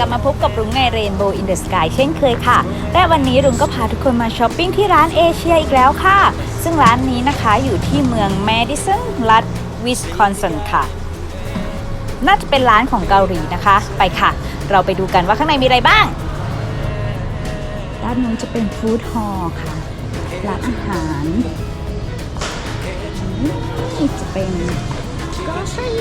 ลับมาพบกับรุ้งใน Rainbow in the Sky เช่นเคยค่ะ และวันนี้รุ้งก็พาทุกคนมาช้อปปิ้งที่ร้านเอเชียอีกแล้วค่ะ ซึ่งร้านนี้นะคะอยู่ที่เมือง Madison รัฐวิสคอนซินค่ะ น่าจะเป็นร้านของเกาหลีนะคะ ไปค่ะ เราไปดูกันว่าข้างในมีอะไรบ้าง ด้านนู้นจะเป็นฟู้ดฮอลล์ค่ะ ร้านอาหารนี่จะเป็นกอซี่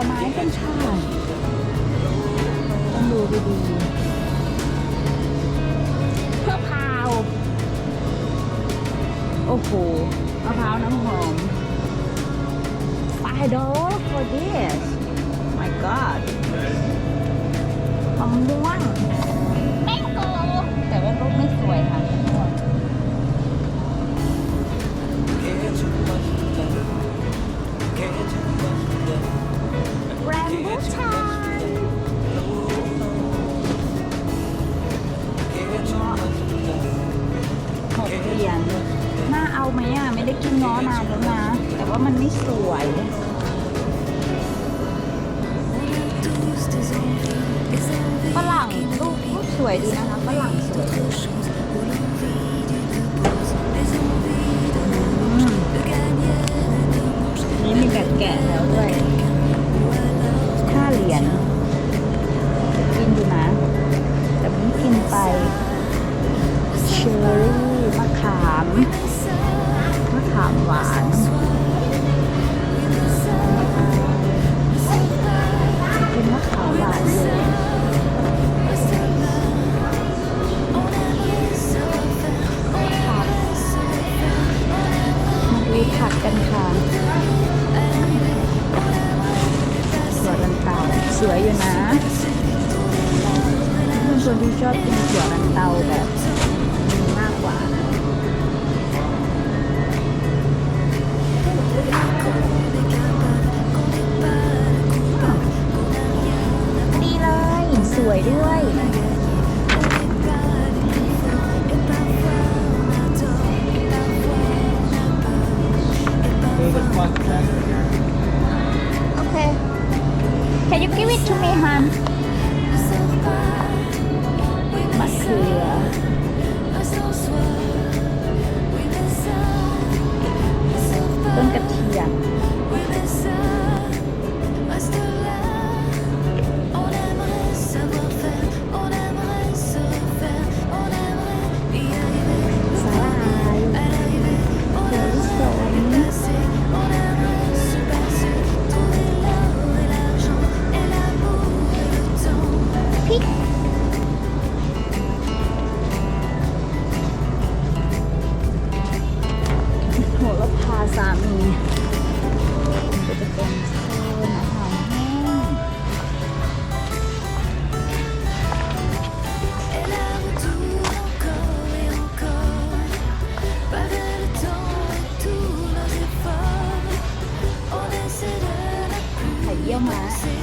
ลไม้กันค่ะต้องดูดีๆมะพร้าว โอ้โหมะพร้าวน้ำหอม five dollar for this my god มะม่วงแมงโกแต่ว่ารูปไม่สวยค่ะมะม่วง แรมบูชานหกเหรียญน่าเอาไหมอะ ไม่ได้กินง้อนานแล้วนะ แต่ว่ามันไม่สวย ฝรั่งรูปรูปสวยดีนะคะฝรั่งสวย อบกินถั่วลันเตาแบบมากกว่านะดีเลย สวยด้วยโอเค Can you give it to me, hon? mess.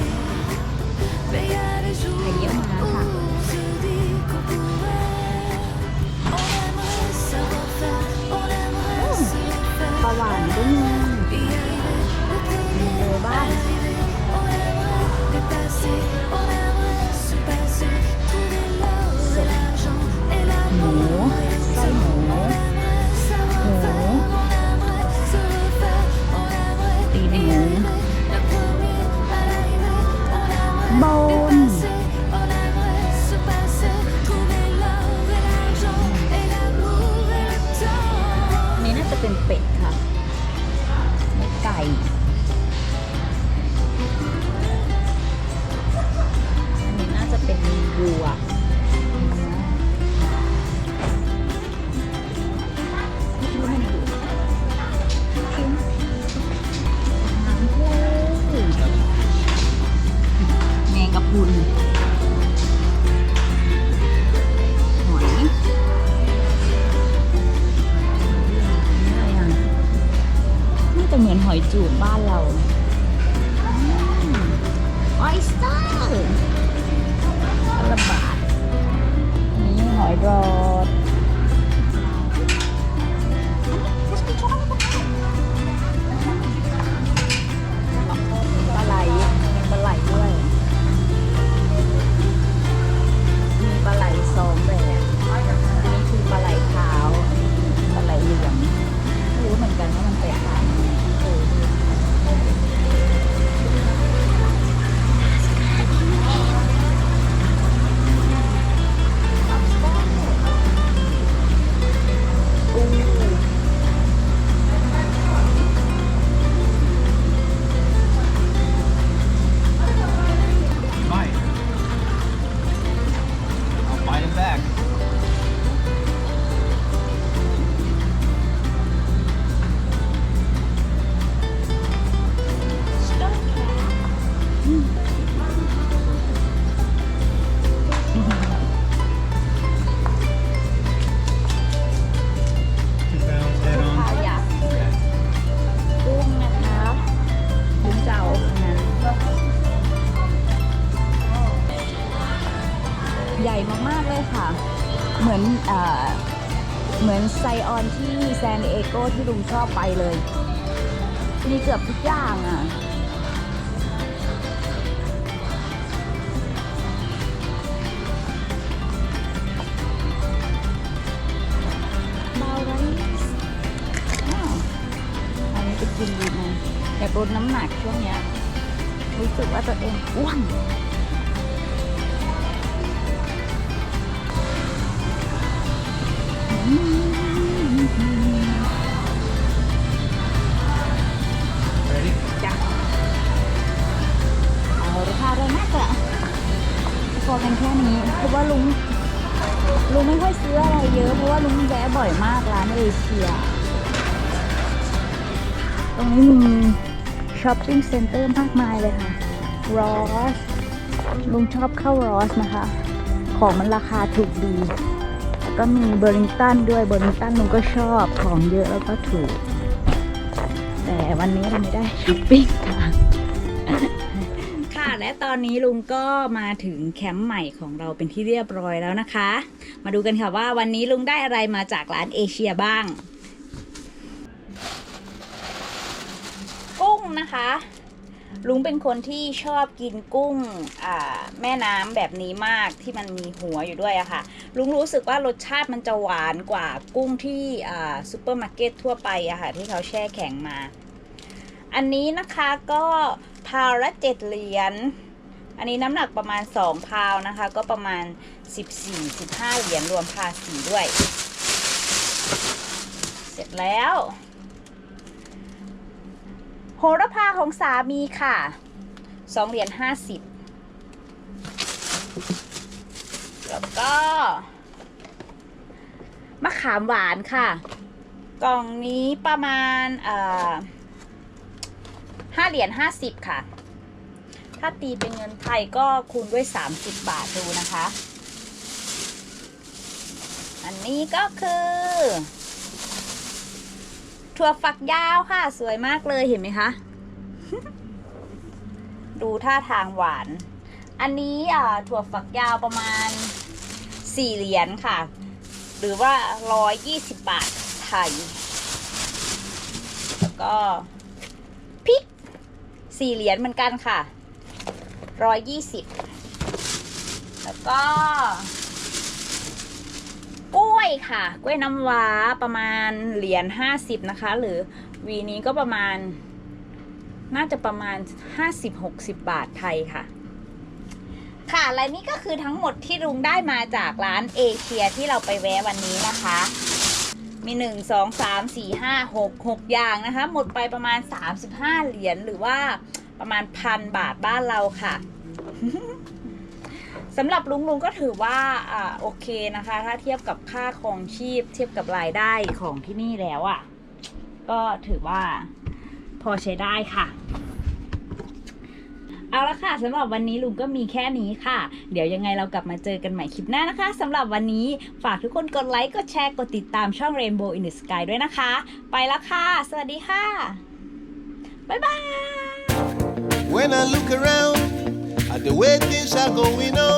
เหมือนไซออนที่แซนดิเอโกที่ลุงชอบไปเลย มีเกือบทุกอย่างอะ บาวไรซ์อ้าวอันนี้จะกินดีไหมอยากลดน้ำหนักช่วงเนี้ย รู้สึกว่าตัวเองอ้วน เอาราคาเลยมากอะพอกันแค่นี้เพราะว่าลุงลุงไม่ค่อยซื้ออะไรเยอะเพราะว่าลุงแวะบ่อยมากร้านเอเชีย ตรงนี้มีช้อปปิ้งเซ็นเตอร์มากมายเลยค่ะรอสลุงชอบเข้ารอสนะคะ ของมันราคาถูกดี ก็มีเบอร์ลิงตันด้วยเบอร์ลิงตันลุงก็ชอบของเยอะแล้วก็ถูก แต่วันนี้เราไม่ได้ช้อปปิ้งค่ะค่ะและตอนนี้ลุงก็มาถึงแคมป์ใหม่ของเราเป็นที่เรียบร้อยแล้วนะคะ มาดูกันค่ะว่าวันนี้ลุงได้อะไรมาจากร้านเอเชียบ้าง กุ้งนะคะ ลุงเป็นคนที่ชอบกินกุ้งแม่น้ำแบบนี้มากที่มันมีหัวอยู่ด้วยอะค่ะ ลุงรู้สึกว่ารสชาติมันจะหวานกว่ากุ้งที่ซูเปอร์มาร์เก็ตทั่วไปอะค่ะที่เขาแช่แข็งมา อันนี้นะคะก็พาวละเจ็ดเหรียญอันนี้น้ำหนักประมาณ 2 พาวนะคะ ก็ประมาณ 14-15 เหรียญรวมภาษีด้วย เสร็จแล้ว โหระพาของสามีค่ะ2เหรียญ50แล้วก็มะขามหวานค่ะ กล่องนี้ประมาณเอ่อห้าเหรียญห้าสิบค่ะ ถ้าตีเป็นเงินไทยก็คูณด้วย30บาทดูนะคะ อันนี้ก็คือ ถั่วฝักยาวค่ะ สวยมากเลยเห็นไหมคะ ดูท่าทางหวาน อันนี้อ่าถั่วฝักยาวประมาณ4เหรียญค่ะ หรือว่า120บบาทไทย แล้วก็พริก4เหรียญเหมือนกันค่ะ120แล้วก็ กล้วยค่ะ กล้วยน้ำว้าประมาณเหรียญ50นะคะ หรือวีนี้ก็ประมาณ น่าจะประมาณ50-60บาทไทยค่ะ ค่ะและนี่ก็คือทั้งหมดที่ลุงได้มาจากร้านเอเชียที่เราไปแวะวันนี้นะคะ มีหนึ่งสองสามสี่ห้าหกหกอย่างนะคะ หมดไปประมาณสามสิบห้าเหรียญหรือว่าประมาณพันบาทบ้านเราค่ะ สำหรับลุงลุงก็ถือว่าอ่าโอเคนะคะ ถ้าเทียบกับค่าครองชีพ เทียบกับรายได้ของที่นี่แล้วอะ่ะ ก็ถือว่าพอใช้ได้ค่ะเอาละค่ะสำหรับวันนี้ลุงก็มีแค่นี้ค่ะ เดี๋ยวยังไงเรากลับมาเจอกันใหม่คลิปหน้านะคะสำหรับวันนี้ฝากทุกคนกดไลค์กดแชร์กดติดตามช่อง Rainbow in the Sky ด้วยนะคะ ไปแล้วค่ะ สวัสดีค่ะ บ๊ายบาย When I look around at the way things are going on,